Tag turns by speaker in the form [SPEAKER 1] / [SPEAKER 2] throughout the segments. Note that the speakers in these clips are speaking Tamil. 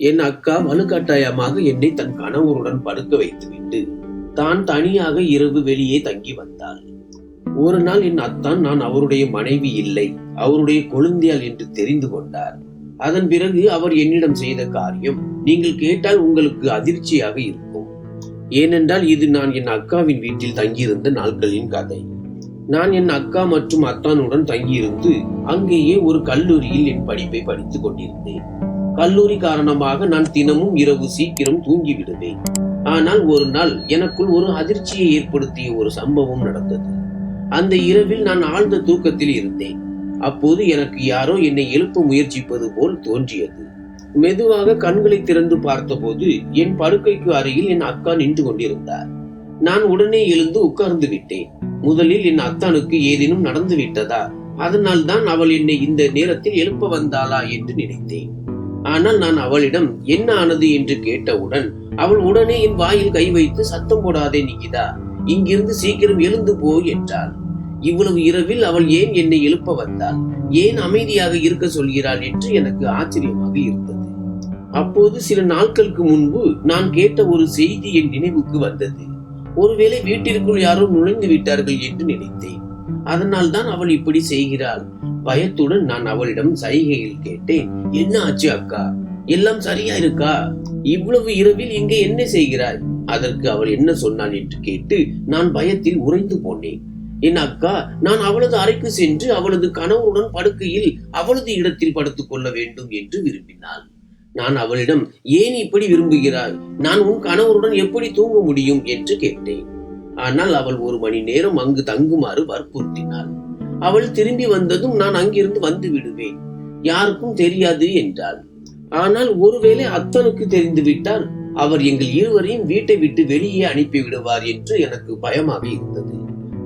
[SPEAKER 1] என் அக்கா வலுக்கட்டாயமாக என்னை தன் கணவருடன் படுக்க வைத்துவிட்டு தான் தனியாக இரவு வெளியே தங்கி வந்தாள். ஒரு நாள் என் அத்தான் நான் அவருடைய மனைவி இல்லை அவருடைய கொழுந்தியால் என்று தெரிந்து கொண்டார். அதன் பிறகு அவர் என்னிடம் செய்த காரியம் நீங்கள் கேட்டால் உங்களுக்கு அதிர்ச்சியாக இருக்கும். ஏனென்றால் இது நான் என் அக்காவின் வீட்டில் தங்கியிருந்த நாட்களின் கதை. நான் என் அக்கா மற்றும் அத்தானுடன் தங்கியிருந்து அங்கேயே ஒரு கல்லூரியில் என் படிப்பை படித்துக் கொண்டிருந்தேன். கல்லூரி காரணமாக நான் தினமும் இரவு சீக்கிரம் தூங்கிவிடுவேன். ஆனால் ஒரு நாள் எனக்குள் ஒரு அதிர்ச்சியை ஏற்படுத்திய ஒரு சம்பவம் நடந்தது. அந்த இரவில் நான் ஆழ்ந்த தூக்கத்தில் இருந்தேன். அப்போது எனக்கு யாரோ என்னை எழுப்ப முயற்சிப்பது போல் தோன்றியது. மெதுவாக கண்களை திறந்து பார்த்தபோது என் படுக்கைக்கு அருகில் என் அக்கா நின்று கொண்டிருந்தார். நான் உடனே எழுந்து உட்கார்ந்து விட்டேன். முதலில் என் அத்தானுக்கு ஏதேனும் நடந்து விட்டதா? அதனால் தான் அவள் என்னை இந்த நேரத்தில் எழுப்ப வந்தாளா என்று நினைத்தேன். ஆனால் நான் அவளிடம் என்ன ஆனது? என்று கேட்டவுடன் அவள் உடனே என் வாயில் கை வைத்து சத்தம் போடாதே நிகிதா. இங்கிருந்து சீக்கிரம் எழுந்து போ என்றாள். இவ்வளவு இரவில் அவள் ஏன் என்னை எழுப்ப வந்தாள்? ஏன் அமைதியாக இருக்க சொல்கிறாள் என்று எனக்கு ஆச்சரியமாக இருந்தது. அப்போது சில நாட்களுக்கு முன்பு நான் கேட்ட ஒரு செய்தி என் நினைவுக்கு வந்தது. ஒருவேளை வீட்டிற்குள் யாரோ நுழைந்து விட்டார்கள் என்று நினைத்தேன். அதனால் தான் அவள் இப்படி செய்கிறாள். பயத்துடன் நான் அவளிடம் சைகையில் கேட்டேன். என்ன ஆச்சு அக்கா? எல்லாம் சரியா இருக்கா? இவ்வளவு இரவில் இங்கே என்ன செய்கிறாய்? அதற்கு அவள் என்ன சொன்னாள்? என்று கேட்டு நான் பயத்தில் உறைந்து போனேன். என் அக்கா நான் அவளது அறைக்கு சென்று அவளது கணவருடன் படுக்கையில் அவளது இடத்தில் படுத்துக் கொள்ள வேண்டும் என்று விரும்பினாள். நான் அவளிடம் ஏன் இப்படி விரும்புகிறாய்? நான் உன் கணவருடன் எப்படி தூங்க முடியும்? என்று கேட்டேன். ஆனால் அவள் ஒரு மணி நேரம் அங்கு தங்குமாறு வற்புறுத்தினாள். அவள் திரும்பி வந்ததும் நான் அங்கிருந்து வந்து விடுவேன். யாருக்கும் தெரியாது என்றாள். ஆனால் ஒருவேளை அத்தனுக்கு தெரிந்துவிட்டால் அவர் எங்கள் இருவரையும் வீட்டை விட்டு வெளியே அனுப்பி விடுவார் என்று எனக்கு பயமாக இருந்தது.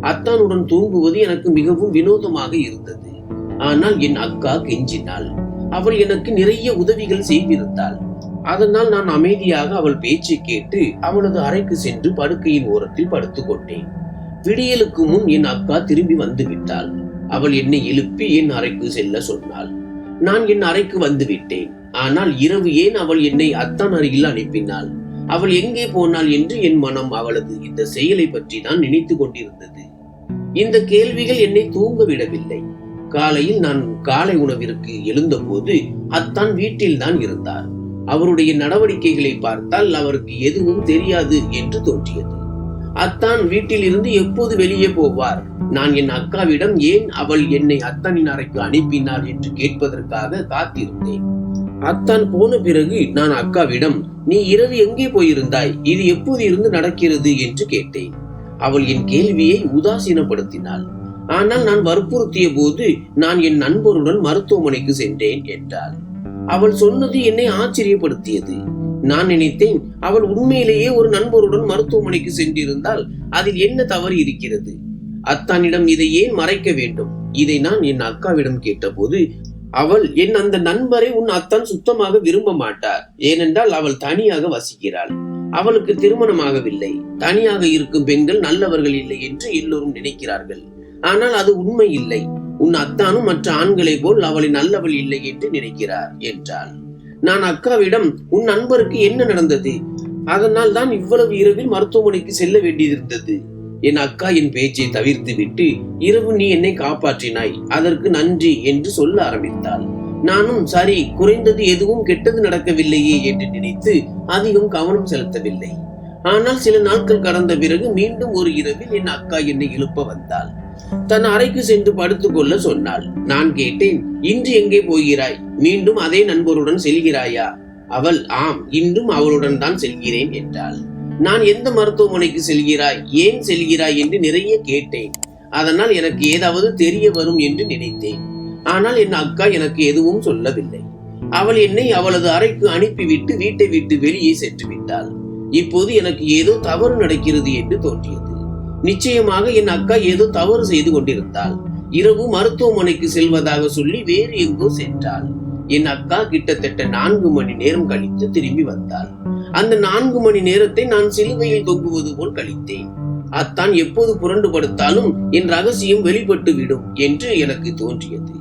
[SPEAKER 1] அத்தானுடன் தூங்குவது எனக்கு மிகவும் வினோதமாக இருந்தது. ஆனால் என் அக்கா கெஞ்சினாள். அவள் எனக்கு நிறைய உதவிகள் செய்திருந்தாள். அதனால் நான் அமைதியாக அவள் பேச்சை கேட்டு அவளது அறைக்கு சென்று படுக்கையின் ஓரத்தில் படுத்துக் கொண்டேன் விடியலுக்கு முன் என் அக்கா திரும்பி வந்து விட்டாள் அவள் என்னை எழுப்பி என் அறைக்கு செல்ல சொன்னாள். நான் என் அறைக்கு வந்து விட்டேன் ஆனால் இரவு ஏன் அவள் என்னை அத்தான் அருகில் அனுப்பினாள்? அவள் எங்கே போனாள் என்று என் மனம் அவளது இந்த செயலை பற்றி தான் நினைத்து கொண்டிருந்தது. இந்த கேள்விகள் என்னை தூங்க விடவில்லை. காலையில் நான் காலை உணவிற்கு எழுந்தபோது அத்தான் வீட்டில் தான் இருந்தார். அவருடைய நடவடிக்கைகளை பார்த்தால் அவருக்கு எதுவும் தெரியாது என்று தோன்றியது. அத்தான் வீட்டில் இருந்து எப்போது வெளியே போவார்? நான் என் அக்காவிடம் ஏன் அவள் என்னை அத்தானின் அறைக்கு அனுப்பினாள் என்று கேட்பதற்காக காத்திருந்தேன். அத்தான் போன பிறகு நான் அக்காவிடம் நீ இரவு எங்கே போயிருந்தாய்? இது எப்போது இருந்து நடக்கிறது? என்று கேட்டேன். அவள் என் கேள்வியை உதாசீனப்படுத்தினாள். ஆனால் நான் வற்புறுத்திய போது நான் என் நண்பருடன் மருத்துவமனைக்கு சென்றேன் என்றாள். அவள் சொன்னது என்னை ஆச்சரியப்படுத்தியது. நான் நினைத்தேன். அவள் உண்மையிலேயே ஒரு நண்பருடன் மருத்துவமனைக்கு சென்றிருந்தால் அதில் என்ன தவறு இருக்கிறது? அத்தானிடம் இதை ஏன் மறைக்க வேண்டும்? இதை நான் என் அக்காவிடம் கேட்டபோது அவள் என் அந்த நண்பரை உன் அத்தான் சுத்தமாக விரும்ப மாட்டார். ஏனென்றால் அவள் தனியாக வசிக்கிறாள். அவளுக்கு திருமணமாகவில்லை. தனியாக இருக்கும் பெண்கள் நல்லவர்கள் இல்லை என்று எல்லோரும் நினைக்கிறார்கள். ஆனால் அது உண்மை இல்லை. உன் அத்தானும் மற்ற ஆண்களை போல் அவளை நல்லவள் இல்லை என்று நினைக்கிறார் என்றாள். நான் அக்காவிடம் உன் நண்பருக்கு என்ன நடந்தது? அதனால் தான் இவ்வளவு இரவில் மருத்துவமனைக்கு செல்ல வேண்டியிருந்தது. என் அக்கா என் பேச்சை தவிர்த்து விட்டு இரவு நீ என்னை காப்பாற்றினாய். அதற்கு நன்றி என்று சொல்ல ஆரம்பித்தாள். நானும் சரி குறைந்தது எதுவும் கெட்டது நடக்கவில்லையே என்று நினைத்து அதிகம் கவனம் செலுத்தவில்லை. ஆனால் சில நாட்கள் கடந்த பிறகு மீண்டும் ஒரு இரவில் என் அக்கா என்னை எழுப்ப வந்தாள். தன் அறைக்கு சென்று படுத்துக்கொள்ள சொன்னாள். நான் கேட்டேன் இன்று எங்கே போகிறாய்? மீண்டும் அதே நண்பருடன் செல்கிறாயா? அவள் ஆம் இன்றும் அவளுடன் தான் செல்கிறேன் என்றாள். நான் எந்த மருத்துவமனைக்கு செல்கிறாய்? ஏன் செல்கிறாய்? என்று நிறைய கேட்டேன். அதனால் எனக்கு ஏதாவது தெரிய வரும் என்று நினைத்தேன். ஆனால் என் அக்கா எனக்கு எதுவும் சொல்லவில்லை. அவள் என்னை அவளது அறைக்கு அனுப்பிவிட்டு வீட்டை விட்டு வெளியே சென்று விட்டாள். இப்போது எனக்கு ஏதோ தவறு நடக்கிறது என்று தோன்றியது. நிச்சயமாக என் அக்கா ஏதோ தவறு செய்து கொண்டிருந்தாள். இரவு மருத்துவமனைக்கு செல்வதாக சொல்லி வேறு எங்கோ சென்றாள். என் அக்கா கிட்டத்தட்ட நான்கு மணி நேரம் கழித்து திரும்பி வந்தாள். அந்த நான்கு மணி நேரத்தை நான் சிலுவையில் தொங்குவது போல் கழித்தேன். அத்தான் எப்போது புரண்டு படுத்தாலும் என் ரகசியம் வெளிப்பட்டு விடும் என்று எனக்கு தோன்றியது.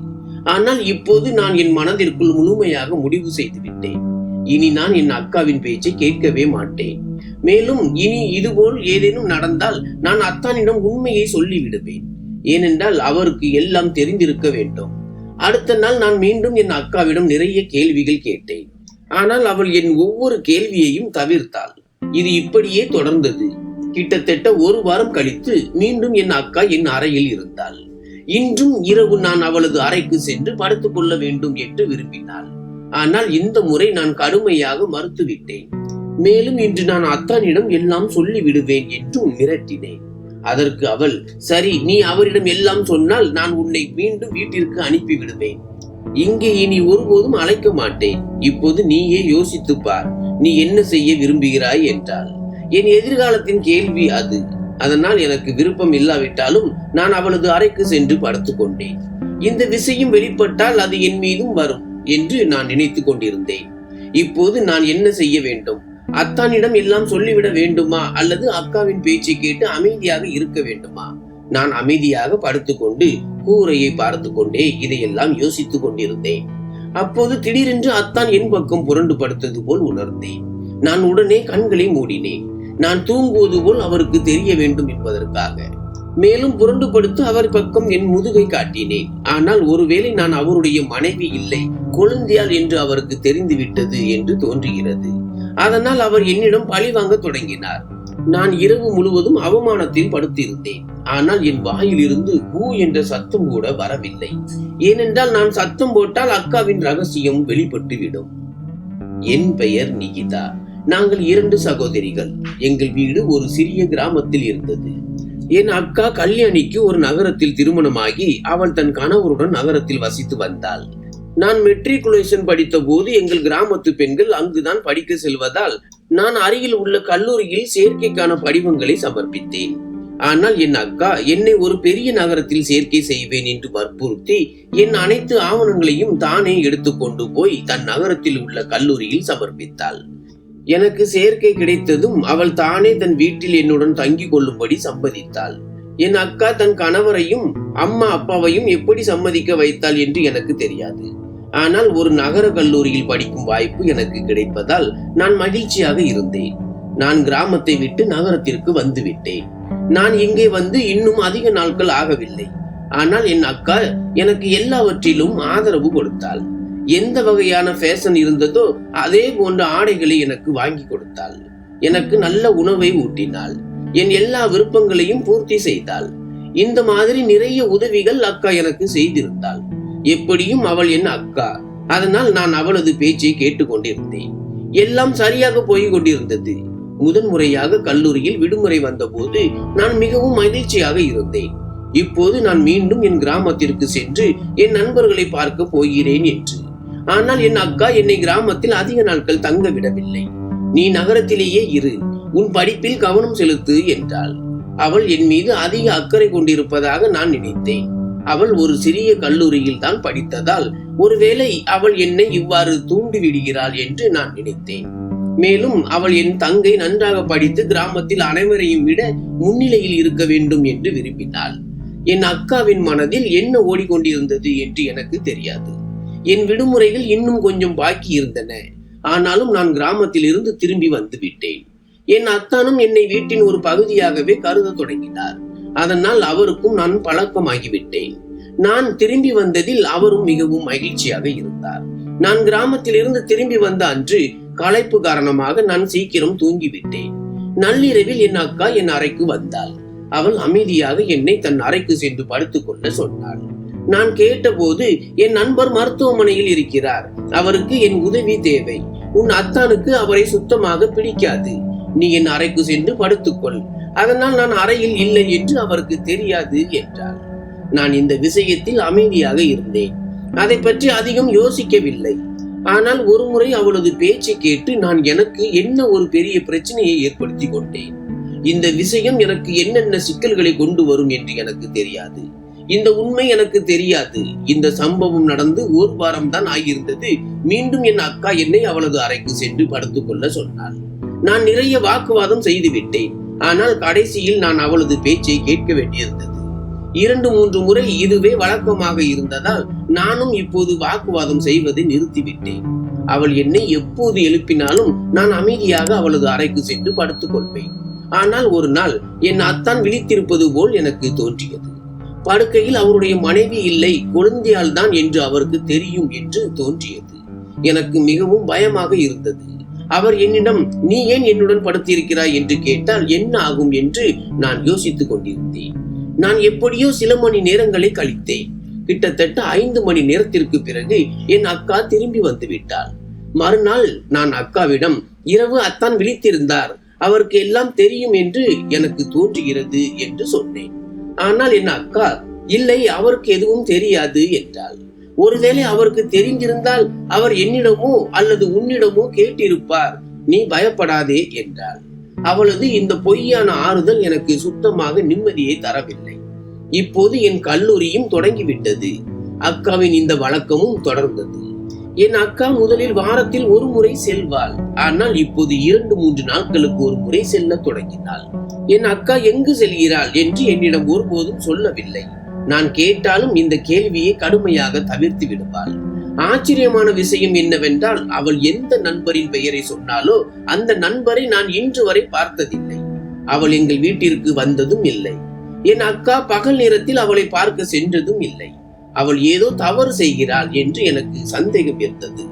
[SPEAKER 1] ஆனால் இப்போது நான் என் மனதிற்குள் முழுமையாக முடிவு செய்து விட்டேன். இனி நான் என் அக்காவின் பேச்சை கேட்கவே மாட்டேன். மேலும் இனி இதுபோல் ஏதேனும் நடந்தால் நான் அத்தானிடம் உண்மையை சொல்லிவிடுவேன். ஏனென்றால் அவருக்கு எல்லாம் தெரிந்திருக்க வேண்டும். அடுத்த நாள் நான் மீண்டும் என் அக்காவிடம் நிறைய கேள்விகள் கேட்டேன். ஆனால் அவள் என் ஒவ்வொரு கேள்வியையும் தவிர்த்தாள். இது இப்படியே தொடர்ந்தது. கிட்டத்தட்ட ஒரு வாரம் கழித்து மீண்டும் என் அக்கா என் அறையில் இருந்தாள். இன்றும் இரவு நான் அவளது அறைக்கு சென்று படுத்துக் கொள்ள வேண்டும் என்று விரும்பினாள். ஆனால் இந்த முறை நான் கடுமையாக மறுத்துவிட்டேன். மேலும் இன்று நான் அத்தானிடம் எல்லாம் சொல்லி விடுவேன் என்றும் மிரட்டினேன். அதற்கு அவள் சரி நீ அவரிடம் எல்லாம் சொன்னால் நான் உன்னை மீண்டும் வீட்டிற்கு அனுப்பி விடுவேன் இங்கே இனி ஒருபோதும் அழைக்க மாட்டேன். இப்போது நீயே யோசித்துப் பார் நீ என்ன செய்ய விரும்புகிறாய்? என்றாள். என் எதிர்காலத்தின் கேள்வி அது. அதனால் எனக்கு விருப்பம் இல்லாவிட்டாலும் நான் அவளது அறைக்கு சென்று படுத்துக்கொண்டேன். இந்த விஷயம் வெளிப்பட்டால் அது என் மீதும் வரும். என்று நான் நினைத்து கொண்டிருந்தேன். இப்போது நான் என்ன செய்ய வேண்டும்? அத்தானிடம் எல்லாம் சொல்லிவிட வேண்டுமா? அல்லது அக்காவின் பேச்சை கேட்டு அமைதியாக இருக்க வேண்டுமா? நான் அமைதியாக படுத்துக்கொண்டு கூரையை பார்த்து கொண்டே இதையெல்லாம் யோசித்துக் கொண்டிருந்தேன். அப்போது திடீரென்று அத்தான் என் பக்கம் புரண்டு படுத்தது போல் உணர்ந்தேன். நான் உடனே கண்களை மூடினேன். நான் தூங்குவது போல் அவருக்கு தெரிய வேண்டும் என்பதற்காக. மேலும் புரண்டுபடுத்து அவர் பக்கம் என் முதுகை காட்டினேன். ஆனால் ஒருவேளை நான் அவருடைய மனைவி இல்லை கொழுந்தியால் என்று அவருக்கு தெரிந்துவிட்டது என்று தோன்றுகிறது. அதனால் அவர் என்னிடம் பழி வாங்க தொடங்கினார். நான் இரவு முழுவதும் அவமானத்தில் படுத்திருந்தேன். ஆனால் என் வாயிலிருந்து ஹூ என்ற சத்தம் கூட வரவில்லை. ஏனென்றால் நான் சத்தம் போட்டால் அக்காவின் ரகசியம் வெளிப்பட்டுவிடும். என் பெயர் நிகிதா. நாங்கள் இரண்டு சகோதரிகள். எங்கள் வீடு ஒரு சிறிய கிராமத்தில் இருந்தது. என் அக்கா கல்யாணிக்கு ஒரு நகரத்தில் திருமணமாகி அவள் தன் கணவருடன் நகரத்தில் வசித்து வந்தாள். நான் மெட்ரிகுலேஷன் படித்த போது எங்கள் கிராமத்து பெண்கள் அங்குதான் படிக்க செல்வதால் நான் அருகில் உள்ள கல்லூரியில் சேர்க்கைக்கான படிவங்களை சமர்ப்பித்தேன். ஆனால் என் அக்கா என்னை ஒரு பெரிய நகரத்தில் சேர்க்கை செய்வேன் என்று வற்புறுத்தி என் அனைத்து ஆவணங்களையும் தானே எடுத்துக்கொண்டு போய் தன் நகரத்தில் உள்ள கல்லூரியில் சமர்ப்பித்தாள். எனக்கு சேர்க்கை கிடைத்ததும் அவள் தானே தன் வீட்டில் என்னுடன் தங்கிக் கொள்ளும்படி சம்மதித்தாள். என் அக்கா தன் கணவரையும் அம்மா அப்பாவையும் எப்படி சம்மதிக்க வைத்தாள் என்று எனக்கு தெரியாது. ஆனால் ஒரு நகர கல்லூரியில் படிக்கும் வாய்ப்பு எனக்கு கிடைப்பதால் நான் மகிழ்ச்சியாக இருந்தேன். நான் கிராமத்தை விட்டு நகரத்திற்கு வந்து விட்டேன். நான் இங்கே வந்து இன்னும் அதிக நாட்கள் ஆகவில்லை. ஆனால் என் அக்கா எனக்கு எல்லாவற்றிலும் ஆதரவு கொடுத்தாள். எந்த வகையான ஃபேஷன் இருந்ததோ அதே போன்ற ஆடைகளை எனக்கு வாங்கி கொடுத்தாள். எனக்கு நல்ல உணவை ஊட்டினாள். என் எல்லா விருப்பங்களையும் பூர்த்தி செய்தாள். இந்த மாதிரி நிறைய உதவிகள் அக்கா எனக்கு செய்திருந்தாள். எப்படியும் அவள் என் அக்கா. அதனால் நான் அவளது பேச்சை கேட்டுக்கொண்டிருந்தேன். எல்லாம் சரியாக போய் கொண்டிருந்தது. முதன்முறையாக கல்லூரியில் விடுமுறை வந்தபோது நான் மிகவும் மகிழ்ச்சியாக இருந்தேன். இப்போது நான் மீண்டும் என் கிராமத்திற்கு சென்று என் நண்பர்களை பார்க்க போகிறேன் என்று. ஆனால் என் அக்கா என்னை கிராமத்தில் அதிக நாட்கள் தங்க விடவில்லை நீ நகரத்திலேயே இரு. உன் படிப்பில் கவனம் செலுத்து என்றாள். அவள் என் மீது அதிக அக்கறை கொண்டிருப்பதாக நான் நினைத்தேன். அவள் ஒரு சிறிய கல்லூரியில் தான் படித்ததால் ஒருவேளை அவள் என்னை இவ்வாறு தூண்டி விடுகிறாள் என்று நான் நினைத்தேன். மேலும் அவள் என் தங்கை நன்றாக படித்து கிராமத்தில் அனைவரையும் விட முன்னிலையில் இருக்க வேண்டும் என்று விரும்பினாள். என் அக்காவின் மனதில் என்ன ஓடிக்கொண்டிருந்தது என்று எனக்கு தெரியாது. என் விடுமுறைகள் இன்னும் கொஞ்சம் பாக்கி இருந்தன. ஆனாலும் நான் கிராமத்தில் இருந்து திரும்பி வந்து விட்டேன். என் அத்தானும் என்னை வீட்டின் ஒரு பகுதியாகவே கருத தொடங்கினார். அதனால் அவருக்கும் நான் பழக்கமாகிவிட்டேன் நான் திரும்பி வந்ததில் அவரும் மிகவும் மகிழ்ச்சியாக இருந்தார். நான் கிராமத்தில் இருந்து திரும்பி வந்த அன்று களைப்பு காரணமாக நான் சீக்கிரம் தூங்கிவிட்டேன் நள்ளிரவில் என் அக்கா என் அறைக்கு வந்தாள். அவள் அமைதியாக என்னை தன் அறைக்கு சென்று படுத்துக்கொள்ள சொன்னாள். நான் கேட்டபோது என் நண்பர் மருத்துவமனையில் இருக்கிறார். அவருக்கு என் உதவி தேவை. உன் அத்தானுக்கு அவரை சுத்தமாக பிடிக்காது. நீ என் அறைக்கு சென்று படுத்துக்கொள். அதனால் நான் அறையில் இல்லை என்று அவருக்கு தெரியாது என்றார். நான் இந்த விஷயத்தில் அமைதியாக இருந்தேன். அதை பற்றி அதிகம் யோசிக்கவில்லை. ஆனால் ஒருமுறை அவளது பேச்சை கேட்டு நான் எனக்கு என்ன ஒரு பெரிய பிரச்சனையை ஏற்படுத்தி கொண்டேன். இந்த விஷயம் எனக்கு என்னென்ன சிக்கல்களை கொண்டு வரும் என்று எனக்கு தெரியாது. இந்த உண்மை எனக்கு தெரியாது. இந்த சம்பவம் நடந்து ஒரு வாரம் தான் ஆகியிருந்தது. மீண்டும் என் அக்கா என்னை அவளது அறைக்கு சென்று படுத்துக் கொள்ள சொன்னாள். நான் நிறைய வாக்குவாதம் செய்து விட்டேன். ஆனால் கடைசியில் நான் அவளது பேச்சை கேட்க வேண்டியிருந்தது. இரண்டு மூன்று முறை இதுவே வழக்கமாக இருந்ததால் நானும் இப்போது வாக்குவாதம் செய்வதை நிறுத்திவிட்டேன் அவள் என்னை எப்போது எழுப்பினாலும் நான் அமைதியாக அவளது அறைக்கு சென்று படுத்துக் கொள்வேன். ஆனால் ஒரு நாள் என் அத்தான் விழித்திருப்பது போல் எனக்கு தோன்றியது. படுக்கையில் அவருடைய மனைவி இல்லை குழந்தையால் தான் என்று அவருக்கு தெரியும் என்று தோன்றியது. எனக்கு மிகவும் பயமாக இருந்தது. அவர் என்னிடம் நீ ஏன் என்னுடன் படுத்திருக்கிறாய்? என்று கேட்டால் என்ன ஆகும்? என்று நான் யோசித்துக் கொண்டிருந்தேன். நான் எப்படியோ சில மணி நேரங்களை கழித்தேன். கிட்டத்தட்ட ஐந்து மணி நேரத்திற்கு பிறகு என் அக்கா திரும்பி வந்து விட்டாள் மறுநாள் நான் அக்காவிடம் இரவு அத்தான் விழித்திருந்தார். அவருக்கு எல்லாம் தெரியும் என்று எனக்கு தோன்றுகிறது என்று சொன்னேன். ஆனால் என் அக்கா இல்லை அவருக்கு எதுவும் தெரியாது என்றாள். ஒருவேளை அவருக்கு தெரிந்திருந்தால் அவர் என்னிடமோ அல்லது உன்னிடமோ கேட்டிருப்பார். நீ பயப்படாதே என்றாள். அவளது இந்த பொய்யான ஆறுதல் எனக்கு சுத்தமாக நிம்மதியை தரவில்லை. இப்போது என் கல்லூரியும் தொடங்கிவிட்டது. அக்காவின் இந்த வழக்கமும் தொடர்ந்தது. என் அக்கா முதலில் வாரத்தில் ஒரு முறை செல்வாள். ஆனால் இப்போது இரண்டு மூன்று நாட்களுக்கு ஒரு முறை செல்ல தொடங்கினாள். என் அக்கா எங்கு செல்கிறாள் என்று என்னிடம் ஒருபோதும் சொல்லவில்லை. நான் கேட்டாலும் இந்த கேள்வியை கடுமையாக தவிர்த்து விடுவாள். ஆச்சரியமான விஷயம் என்னவென்றால் அவள் எந்த நண்பரின் பெயரை சொன்னாலோ அந்த நண்பரை நான் இன்று வரை பார்த்ததில்லை. அவள் எங்கள் வீட்டிற்கு வந்ததும் இல்லை. என் அக்கா பகல் நேரத்தில் அவளை பார்க்க சென்றதும் இல்லை. அவள் ஏதோ தவறு செய்கிறாள் என்று எனக்கு சந்தேகம் இருந்தது.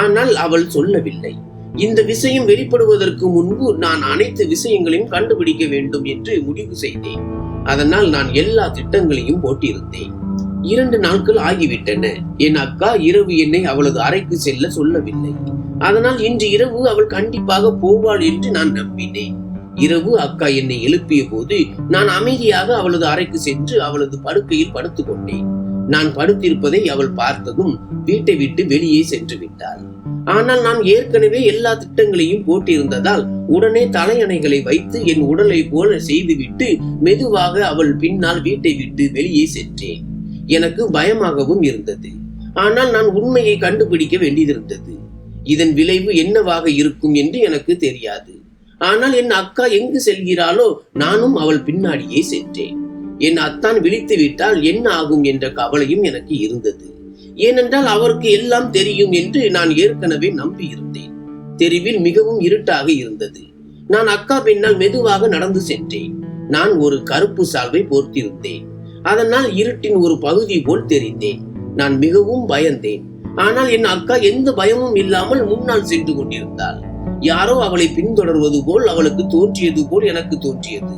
[SPEAKER 1] ஆனால் அவள் சொல்லவில்லை. இந்த விஷயம் வெளிப்படுவதற்கு முன்பு நான் அனைத்து விஷயங்களையும் கண்டுபிடிக்க வேண்டும் என்று முடிவு செய்தேன். அதனால் நான் எல்லா திட்டங்களையும் போட்டிருந்தேன். இரண்டு நாட்கள் ஆகிவிட்டன. என் அக்கா இரவு என்னை அவளது அறைக்கு செல்ல சொல்லவில்லை. அதனால் இன்று இரவு அவள் கண்டிப்பாக போவாள் என்று நான் நம்பினேன். இரவு அக்கா என்னை எழுப்பிய போது நான் அமைதியாக அவளது அறைக்கு சென்று அவளது படுக்கையில் படுத்துக் கொண்டேன் நான் படுத்திருப்பதை அவள் பார்த்ததும் வீட்டை விட்டு வெளியே சென்று விட்டாள். ஆனால் நான் ஏற்கனவே எல்லா திட்டங்களையும் போட்டிருந்ததால் உடனே தலையணைகளை வைத்து என் உடலை போல செய்துவிட்டு மெதுவாக அவள் பின்னால் வீட்டை விட்டு வெளியே சென்றேன். எனக்கு பயமாகவும் இருந்தது. ஆனால் நான் உண்மையை கண்டுபிடிக்க வேண்டியிருந்தது. இதன் விளைவு என்னவாக இருக்கும் என்று எனக்கு தெரியாது. ஆனால் என் அக்கா எங்கு செல்கிறாளோ நானும் அவள் பின்னாடியே சென்றேன். என் அத்தான் விழித்து விட்டால் என்ன ஆகும் என்ற கவலையும் எனக்கு இருந்தது. ஏனென்றால் அவருக்கு எல்லாம் தெரியும் என்று நான் ஏற்கனவே நம்பியிருந்தேன். தெருவில் மிகவும் இருட்டாக இருந்தது. நான் அக்கா பின்னால் மெதுவாக நடந்து சென்றேன். நான் ஒரு கருப்பு சால்வை போர்த்திருந்தேன். அதனால் இருட்டின் ஒரு பகுதி போல் தெரிந்தேன். நான் மிகவும் பயந்தேன். ஆனால் என் அக்கா எந்த பயமும் இல்லாமல் முன்னால் சென்று கொண்டிருந்தாள். யாரோ அவளை பின்தொடர்வது போல் அவளுக்கு தோன்றியது போல் எனக்கு தோன்றியது.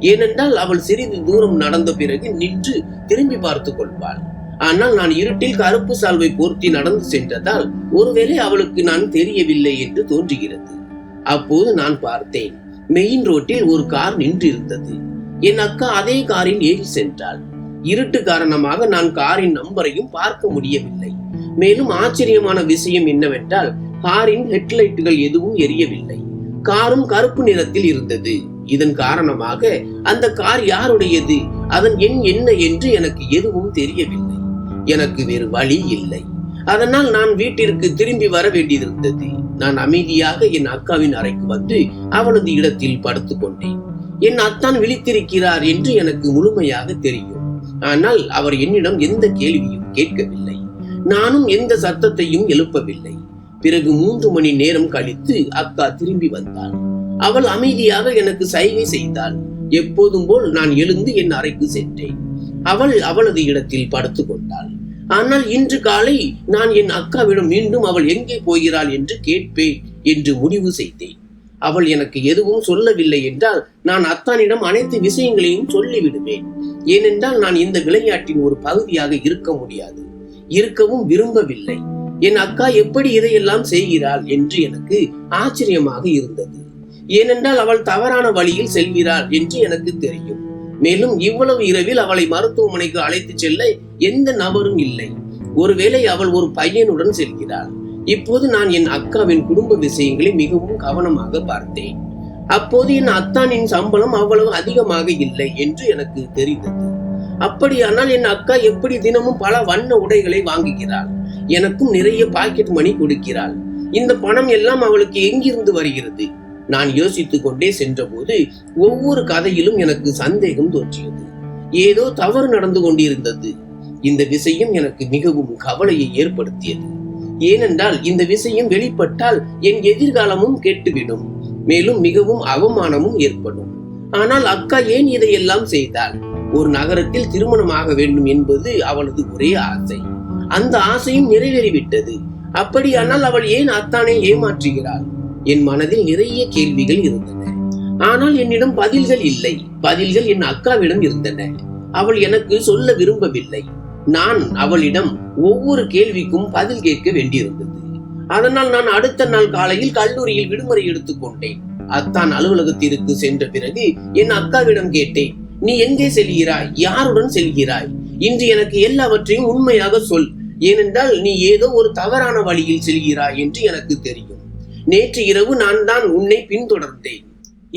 [SPEAKER 1] ஏனென்றால் அவள் சிறிது தூரம் நடந்த பிறகு நின்று திரும்பி பார்த்து கொள்வாள். ஆனால் நான் இருட்டில் கருப்பு சால்வை போர்த்தி நடந்து சென்றதால் ஒருவேளை அவளுக்கு நான் தெரியவில்லை என்று தோன்றுகிறது. அப்போது நான் பார்த்தேன் மெயின் ரோட்டில் ஒரு கார் நின்றிருந்தது. என் அக்கா அதே காரில் ஏறி சென்றாள். இருட்டு காரணமாக நான் காரின் நம்பரையும் பார்க்க முடியவில்லை. மேலும் ஆச்சரியமான விஷயம் என்னவென்றால் காரின் ஹெட்லைட்டுகள் எதுவும் எரியவில்லை. காரும் கருப்பு நிறத்தில் இருந்தது. இதன் காரணமாக அந்த கார் யாருடையது? அதன் எண் என்ன என்று எனக்கு எதுவும் தெரியவில்லை. எனக்கு வேறு வழி இல்லை. அதனால் நான் வீட்டிற்கு திரும்பி வர வேண்டியிருந்தது. நான் அமைதியாக என் அக்காவின் அறைக்கு வந்து அவளது இடத்தில் படுத்துக் கொண்டேன். என் அத்தான் விழித்திருக்கிறார் என்று எனக்கு முழுமையாக தெரியும். ஆனால் அவர் என்னிடம் எந்த கேள்வியும் கேட்கவில்லை. நானும் எந்த சத்தத்தையும் எழுப்பவில்லை. பிறகு மூன்று மணி நேரம் கழித்து அக்கா திரும்பி வந்தாள். அவள் அமைதியாக எனக்கு சைகை செய்தாள். எப்போதும் போல் நான் எழுந்து என் அறைக்கு சென்றேன். அவள் அவளது இடத்தில் படுத்து கொண்டாள். ஆனால் இன்று காலை நான் என் அக்காவிடம் மீண்டும் அவள் எங்கே போகிறாள் என்று கேட்பேன் என்று முடிவு செய்தேன். அவள் எனக்கு எதுவும் சொல்லவில்லை என்றால் நான் அத்தானிடம் அனைத்து விஷயங்களையும் சொல்லிவிடுவேன். ஏனென்றால் நான் இந்த விளையாட்டின் ஒரு பகுதியாக இருக்க முடியாது. இருக்கவும் விரும்பவில்லை. என் அக்கா எப்படி இதையெல்லாம் செய்கிறாள் என்று எனக்கு ஆச்சரியமாக இருந்தது. ஏனென்றால் அவள் தவறான வழியில் செல்கிறாள் என்று எனக்கு தெரியும். மேலும் இவ்வளவு இரவில் அவளை மருத்துவமனைக்கு அழைத்து செல்ல எந்த நபரும் இல்லை. ஒருவேளை அவள் ஒரு பையனுடன் செல்கிறாள். இப்போது நான் என் அக்காவின் குடும்ப விஷயங்களை மிகவும் கவனமாக பார்த்தேன். அப்போது என் அத்தானின் சம்பளம் அவ்வளவு அதிகமாக இல்லை என்று எனக்கு தெரிந்தது. அப்படியானால் என் அக்கா எப்படி தினமும் பல வண்ண உடைகளை வாங்குகிறாள். எனக்கும் நிறைய பாக்கெட் மணி கொடுக்கிறாள். இந்த பணம் எல்லாம் அவளுக்கு எங்கிருந்து வருகிறது? நான் யோசித்துக் கொண்டே சென்றபோது ஒவ்வொரு கதையிலும் எனக்கு சந்தேகம் தோன்றியது. ஏதோ தவறு நடந்து கொண்டிருந்தது. இந்த விஷயம் எனக்கு மிகவும் கவலையை ஏற்படுத்தியது. ஏனென்றால் இந்த விஷயம் வெளிப்பட்டால் என் எதிர்காலமும் கெட்டுவிடும். மேலும் மிகவும் அவமானமும் ஏற்படும். ஆனால் அக்கா ஏன் இதையெல்லாம் செய்தாள்? ஒரு நகரத்தில் திருமணமாக வேண்டும் என்பது அவளது ஒரே ஆசை. அந்த ஆசையும் நிறைவேறிவிட்டது. அப்படியானால் அவள் ஏன் அத்தானை ஏமாற்றுகிறாள்? என் மனதில் நிறைய கேள்விகள் இருந்தன. ஆனால் என்னிடம் பதில்கள் இல்லை. பதில்கள் என் அக்காவிடம் இருந்தன. அவள் எனக்கு சொல்ல விரும்பவில்லை. நான் அவளிடம் ஒவ்வொரு கேள்விக்கும் பதில் கேட்க வேண்டியிருந்தது. அதனால் நான் அடுத்த நாள் காலையில் கல்லூரியில் விடுமுறை எடுத்துக்கொண்டேன் அத்தான் அலுவலகத்திற்கு சென்ற பிறகு என் அக்காவிடம் கேட்டேன். நீ எங்கே செல்கிறாய்? யாருடன் செல்கிறாய்? இன்று எனக்கு எல்லாவற்றையும் உண்மையாக சொல். ஏனென்றால் நீ ஏதோ ஒரு தவறான வழியில் செல்கிறாய் என்று எனக்கு தெரியும். நேற்று இரவு நான் தான் உன்னை பின்தொடர்ந்தேன்.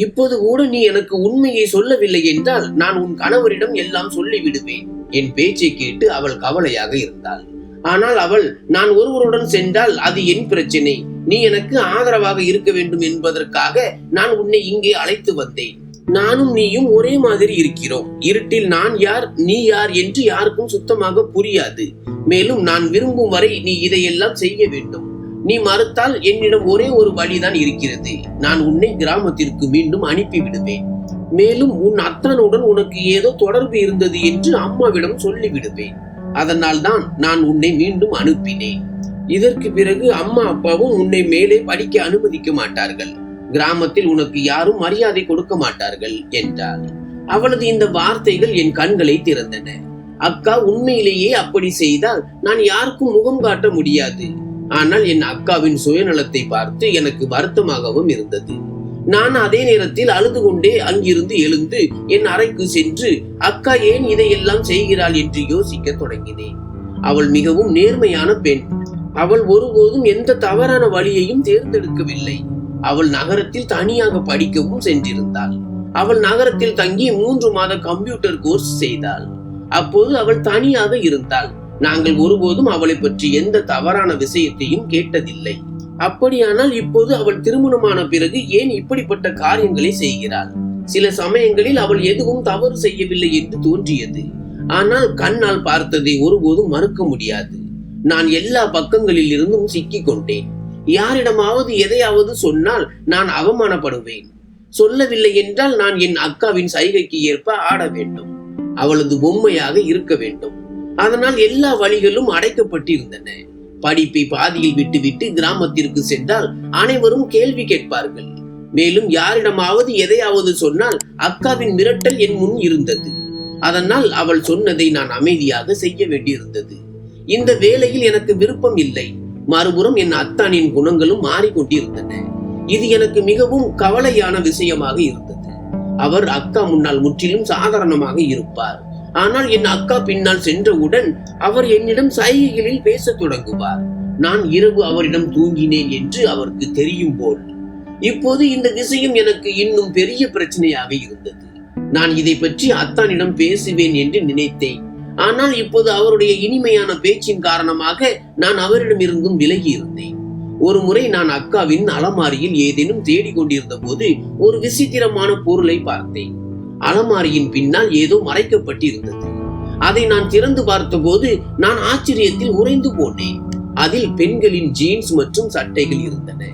[SPEAKER 1] இப்போது கூட நீ எனக்கு உண்மையை சொல்லவில்லை என்றால் நான் உன் கணவரிடம் எல்லாம் சொல்லிவிடுவேன் என் பேச்சை கேட்டு அவள் கவலையாக இருந்தாள். ஆனால் அவள் நான் ஒருவருடன் சென்றால் அது என் பிரச்சனை. நீ எனக்கு ஆதரவாக இருக்க வேண்டும் என்பதற்காக நான் உன்னை இங்கே அழைத்து வந்தேன். நானும் நீயும் ஒரே மாதிரி இருக்கிறோம். இருட்டில் நான் யார் நீ யார் என்று யாருக்கும் சுத்தமாக புரியாது. மேலும் நான் விரும்பும் வரை நீ இதையெல்லாம் செய்ய வேண்டும். நீ மறுத்தால் என்னிடம் ஒரே ஒரு வழிதான் இருக்கிறது. நான் உன்னை கிராமத்திற்கு மீண்டும் அனுப்பிவிடுவேன். மேலும் உன் அத்தானுடன் உனக்கு ஏதோ தொடர்பு இருந்தது என்று அம்மாவிடம் சொல்லிவிடுவேன். அதனால் தான் நான் உன்னை மீண்டும் அனுப்பினேன். இதற்கு பிறகு அம்மா அப்பாவும் உன்னை மேலே படிக்க அனுமதிக்க மாட்டார்கள். கிராமத்தில் உனக்கு யாரும் மரியாதை கொடுக்க மாட்டார்கள் என்றாள் அவளது இந்த வார்த்தைகள் என் கண்களை திறந்தன. அக்கா உண்மையிலேயே அப்படி செய்தால் நான் யாருக்கும் முகம் காட்ட முடியாது. ஆனால் என் அக்காவின் சுயநலத்தை பார்த்து எனக்கு வருத்தமாகவும் இருந்தது. நான் அதே நேரத்தில் அழுது கொண்டே அங்கிருந்து எழுந்து என் அறைக்கு சென்று அக்கா ஏன் இதையெல்லாம் செய்கிறாள்? என்று யோசிக்க தொடங்கினேன். அவள் மிகவும் நேர்மையான பெண். அவள் ஒருபோதும் எந்த தவறான வழியையும் தேர்ந்தெடுக்கவில்லை. அவள் நகரத்தில் தனியாக படிக்கவும் சென்றிருந்தாள். அவள் நகரத்தில் தங்கி மூன்று மாத கம்ப்யூட்டர் கோர்ஸ் செய்தாள். அப்போது அவள் தனியாக இருந்தாள். நாங்கள் ஒருபோதும் அவளை பற்றி எந்த தவறான விஷயத்தையும் கேட்டதில்லை. அப்படியானால் இப்போது அவள் திருமணமான பிறகு ஏன் இப்படிப்பட்ட காரியங்களை செய்கிறாள்? சில சமயங்களில் அவள் எதுவும் தவறு செய்யவில்லை என்று தோன்றியது. ஆனால் கண்ணால் பார்த்ததை ஒருபோதும் மறுக்க முடியாது. நான் எல்லா பக்கங்களில் இருந்தும் சிக்கிக் கொண்டேன். யாரிடமாவது எதையாவது சொன்னால் நான் அவமானப்படுவேன். சொல்லவில்லை என்றால் நான் என் அக்காவின் சைகைக்கு ஏற்ப ஆட வேண்டும். அவளது பொம்மையாக இருக்க வேண்டும். அதனால் எல்லா வழிகளும் அடைக்கப்பட்டிருந்தன. படிப்பை பாதியில் விட்டுவிட்டு கிராமத்திற்கு சென்றால் அனைவரும் கேள்வி கேட்பார்கள். மேலும் யாரிடமாவது எதையாவது சொன்னால் அக்காவின் மிரட்டல் என் முன் இருந்தது. அதனால் அவள் சொன்னதை நான் அமைதியாக செய்ய வேண்டியிருந்தது. இந்த வேலையில் எனக்கு விருப்பம் இல்லை. மறுபுறம் என் அத்தானின் குணங்களும் மாறிக்கொண்டிருந்தன. இது எனக்கு மிகவும் கவலையான விஷயமாக இருந்தது. அவர் அக்கா முன்னால் முற்றிலும் சாதாரணமாக இருப்பார். ஆனால் என் அக்கா பின்னால் சென்றவுடன் அவர் என்னிடம் சைகைகளில் பேசத் தொடங்குவார். நான் இரவு அவரிடம் தூங்கினேன் என்று அவருக்கு தெரியும் போல். இப்போது இந்த விஷயம் எனக்கு இன்னும் பெரிய பிரச்சனையாக இருந்தது. நான் இதை பற்றி அத்தானிடம் பேசுவேன் என்று நினைத்தேன். ஆனால் இப்போது அவருடைய இனிமையான பேச்சின் காரணமாக நான் அவரிடமிருந்தும் விலகி இருந்தேன் ஒரு முறை நான் அக்காவின் அலமாரியில் ஏதேனும் தேடிக் கொண்டிருந்த போது ஒரு விசித்திரமான பொருளை பார்த்தேன். அலமாரியின் பின்னால் ஏதோ மறைக்கப்பட்டிருந்தது. அதை நான் திறந்து பார்த்தபோது நான் ஆச்சரியத்தில் உறைந்து போனேன். அதில் பெண்களின் ஜீன்ஸ் மற்றும் சட்டைகள் இருந்தன.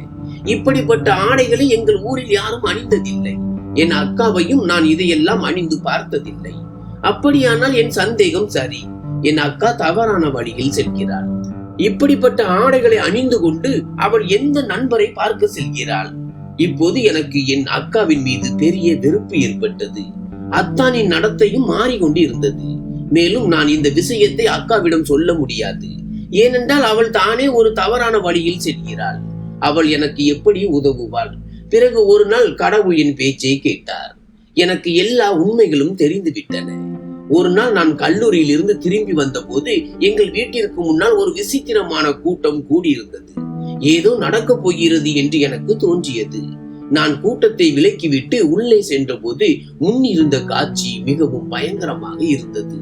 [SPEAKER 1] இப்படிப்பட்ட ஆடைகளை எங்கள் ஊரில் யாரும் அணிந்ததில்லை. என் அக்காவையும் நான் இதையெல்லாம் அணிந்து பார்த்ததில்லை. அப்படியானால் என் சந்தேகம் சரி. என் அக்கா தவறான வழியில் செல்கிறாள். இப்படிப்பட்ட ஆடைகளை அணிந்து கொண்டு அவள் எந்த நண்பரை பார்க்க செல்கிறாள்? இப்போது எனக்கு என் அக்காவின் மீது பெரிய வெறுப்பு ஏற்பட்டது. அத்தானின் நடத்தையும் மாறிக்கொண்டு இருந்தது மேலும் நான் இந்த விஷயத்தை அக்காவிடம் சொல்ல முடியாது. ஏனென்றால் அவள் தானே ஒரு தவறான வழியில் செல்கிறாள். அவள் எனக்கு எப்படி உதவுவாள்? பிறகு ஒரு நாள் கடவுள் என் பேச்சை கேட்டார். எனக்கு எல்லா உண்மைகளும் தெரிந்து விட்டன ஒரு நாள் நான் கல்லூரியில் இருந்து திரும்பி வந்தபோது எங்கள் வீட்டிற்கு முன்னால் ஒரு விசித்திரமான கூட்டம் கூடியிருந்தது. ஏதோ நடக்கப் போகிறது என்று எனக்கு தோன்றியது. நான் கூட்டத்தை விலக்கிவிட்டு உள்ளே சென்றபோது முன் இருந்த காட்சி மிகவும் பயங்கரமாக இருந்தது.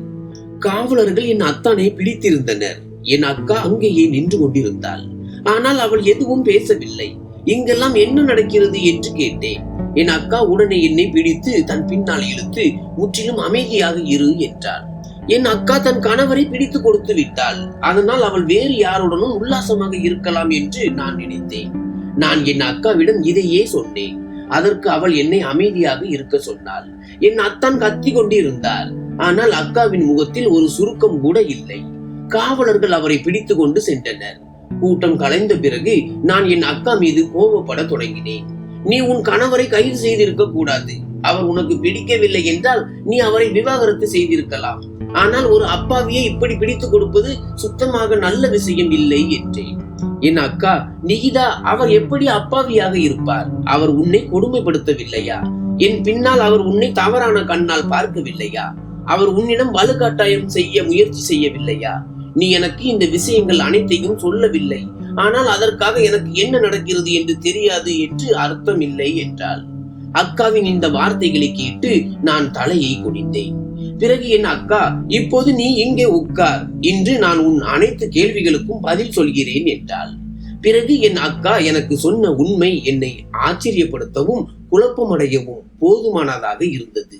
[SPEAKER 1] காவலர்கள் என் அத்தானை பிடித்திருந்தனர். என் அக்கா அங்கேயே நின்று கொண்டிருந்தாள். ஆனால் அவள் எதுவும் பேசவில்லை. இங்கெல்லாம் என்ன நடக்கிறது என்று கேட்டேன். என் அக்கா உடனே என்னை பிடித்து தன் பின்னால் இழுத்து முற்றிலும் அமைதியாக இரு என்றாள். என் அக்கா தன் கணவரை பிடித்து கொடுத்து விட்டாள். அதனால் அவள் வேறு யாருடனும் உல்லாசமாக இருக்கலாம் என்று நான் நினைத்தேன். நான் என் அக்காவிடம் இதையே சொன்னேன். அதற்கு அவள் என்னை அமைதியாக இருக்க சொன்னாள். என் அத்தான் கத்தி கொண்டிருந்தார் ஆனால் அக்காவின் முகத்தில் ஒரு சுருக்கம் கூட இல்லை. காவலர்கள் அவரை பிடித்து கொண்டு சென்றனர். கூட்டம் கலைந்த பிறகு நான் என் அக்கா மீது கோபப்பட தொடங்கினேன். நீ உன் கணவரை கைது செய்திருக்க கூடாது. அவர் உனக்கு பிடிக்கவில்லை என்றால் நீ அவரை விவாகரத்து செய்திருக்கலாம். ஆனால் ஒரு அப்பாவியை இப்படி பிடித்துக் கொடுப்பது சுத்தமாக நல்ல விஷயம் இல்லை என்றேன். என் அக்கா நிகிதா அவர் எப்படி அப்பாவியாக இருப்பார்? அவர் உன்னை கொடுமைப்படுத்தவில்லையா? என் பின்னால் அவர் உன்னை தவறான கண்ணால் பார்க்கவில்லையா? அவர் உன்னிடம் வலுக்கட்டாயம் செய்ய முயற்சி செய்யவில்லையா? நீ எனக்கு இந்த விஷயங்கள் அனைத்தையும் சொல்லவில்லை. ஆனால் அதற்காக எனக்கு என்ன நடக்கிறது என்று தெரியாது என்று அர்த்தம் இல்லை என்றாள். அக்காவின் இந்த வார்த்தைகளை கேட்டு நான் தலையை குடித்தேன் பிறகு என் அக்கா இப்போது நீ இங்கே உட்கார் இன்று நான் உன் அனைத்து கேள்விகளுக்கும் பதில் சொல்கிறேன் என்றாள். பிறகு என் அக்கா எனக்கு சொன்ன உண்மை என்னை ஆச்சரியப்படுத்தவும் குழப்பமடையவும் போதுமானதாக இருந்தது.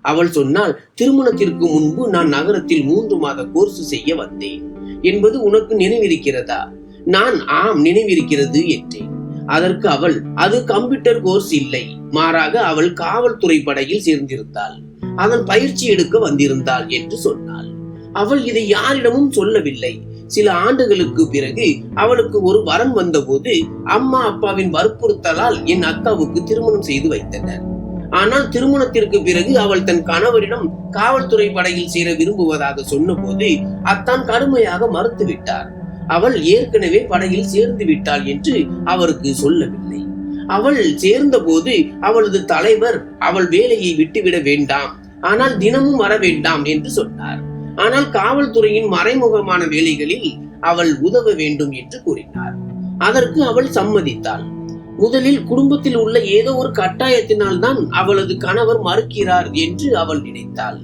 [SPEAKER 1] அவள் சொன்னால் திருமணத்திற்கு முன்பு நான் நகரத்தில் மூன்று மாத கோர்ஸ் செய்ய வந்தேன். என்பது உனக்கு நினைவிருக்கிறதா? நான் ஆம் நினைவிருக்கிறது என்றேன். அதற்கு அவள் அது கம்ப்யூட்டர் கோர்ஸ் இல்லை. மாறாக அவள் காவல்துறை படையில் சேர்ந்திருந்தாள். அதன் பயிற்சி எடுக்க வந்திருந்தாள் என்று சொன்னாள். அவள் இதை யாரிடமும் சொல்லவில்லை. சில ஆண்டுகளுக்கு பிறகு அவளுக்கு ஒரு வரன் வந்தபோது அம்மா அப்பாவின் வற்புறுத்தலால் என் அக்காவுக்கு திருமணம் செய்து வைத்தனர். ஆனால் திருமணத்திற்கு பிறகு அவள் தன் கணவரிடம் காவல்துறை படையில் சேர விரும்புவதாக சொன்னபோது அத்தான் கடுமையாக மறுத்துவிட்டார். அவள் ஏற்கனவே படையில் சேர்ந்து விட்டாள் என்று அவருக்கு சொல்லவில்லை. அவள் சேர்ந்தபோது அவளது தலைவர் அவள் வேலையை விட்டுவிட வேண்டாம் ஆனால் தினமும் வர வேண்டாம் என்று சொன்னார். ஆனால் காவல்துறையின் மறைமுகமான வேலைகளில் அவள் உதவ வேண்டும் என்று கூறினார். அதற்கு அவள் சம்மதித்தாள். முதலில் குடும்பத்தில் உள்ள ஏதோ ஒரு கட்டாயத்தினால் தான் அவளது கணவர் மறுக்கிறார் என்று அவள் நினைத்தாள்.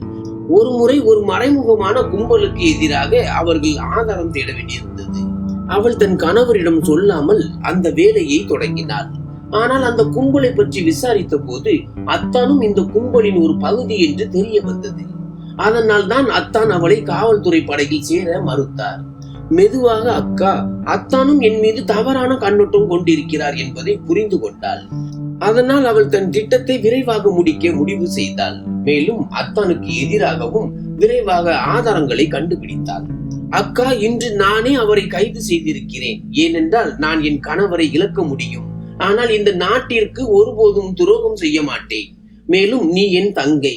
[SPEAKER 1] ஒரு முறை ஒரு மறைமுகமான கும்பலுக்கு எதிராக அவர்கள் ஆதாரம் தேட வேண்டியிருந்தது. அவள் தன் கணவரிடம் சொல்லாமல் அந்த வேலையை தொடங்கினாள். ஆனால் அந்த கும்பலை பற்றி விசாரித்த போது அத்தானும் இந்த கும்பலின் ஒரு பகுதி என்று தெரிய வந்தது. அதனால் தான் அத்தான் அவளை காவல்துறை படையில் சேர மறுத்தார். மெதுவாக அக்கா அத்தானும் என் மீது தவறான கண்ணோட்டம் கொண்டிருக்கிறார் என்பதை புரிந்து கொண்டாள். அதனால் அவள் தன் திட்டத்தை விரைவாக முடிக்க முடிவு செய்தாள். மேலும் அத்தானுக்கு எதிராகவும் விரைவாக ஆதாரங்களை கண்டுபிடித்தாள். அக்கா இன்று நானே அவரை கைது செய்திருக்கிறேன். ஏனென்றால் நான் என் கணவரை இழக்க முடியும். ஆனால் இந்த நாட்டிற்கு ஒருபோதும் துரோகம் செய்ய மாட்டேன். மேலும் நீ என் தங்கை.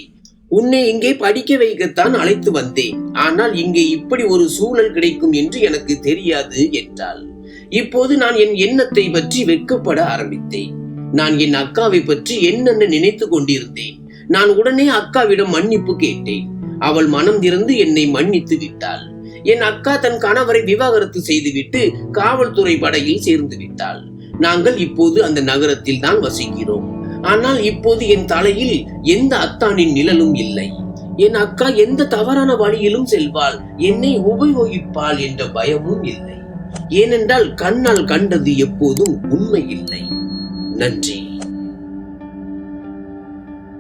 [SPEAKER 1] உன்னை இங்கே படிக்க வைக்கத்தான் அழைத்து வந்தேன். ஆனால் இங்கே இப்படி ஒரு சூழல் கிடைக்கும் என்று எனக்கு தெரியாது என்றாள். இப்போது நான் என் எண்ணத்தை பற்றி வெட்கப்பட ஆரம்பித்தேன். நான் என் அக்காவை பற்றி என்னென்ன நினைத்து கொண்டிருந்தேன். நான் உடனே அக்காவிடம் மன்னிப்பு கேட்டேன். அவள் மனம் திறந்து என்னை மன்னித்து விட்டாள். என் அக்கா தன் கணவரை விவாகரத்து செய்துவிட்டு காவல்துறை படையில் சேர்ந்து விட்டாள். நாங்கள் இப்போது அந்த நகரத்தில் தான் வசிக்கிறோம். ஆனால் இப்போது என் தலையில் எந்த அத்தானின் நிழலும் இல்லை. என் அக்கா எந்த தவறான வழியிலும் செல்வாள். என்னை உபயோகிப்பாள் என்ற பயமும் இல்லை. ஏனென்றால் கண்ணால் கண்டது எப்போதும் உண்மை இல்லை. நன்றி.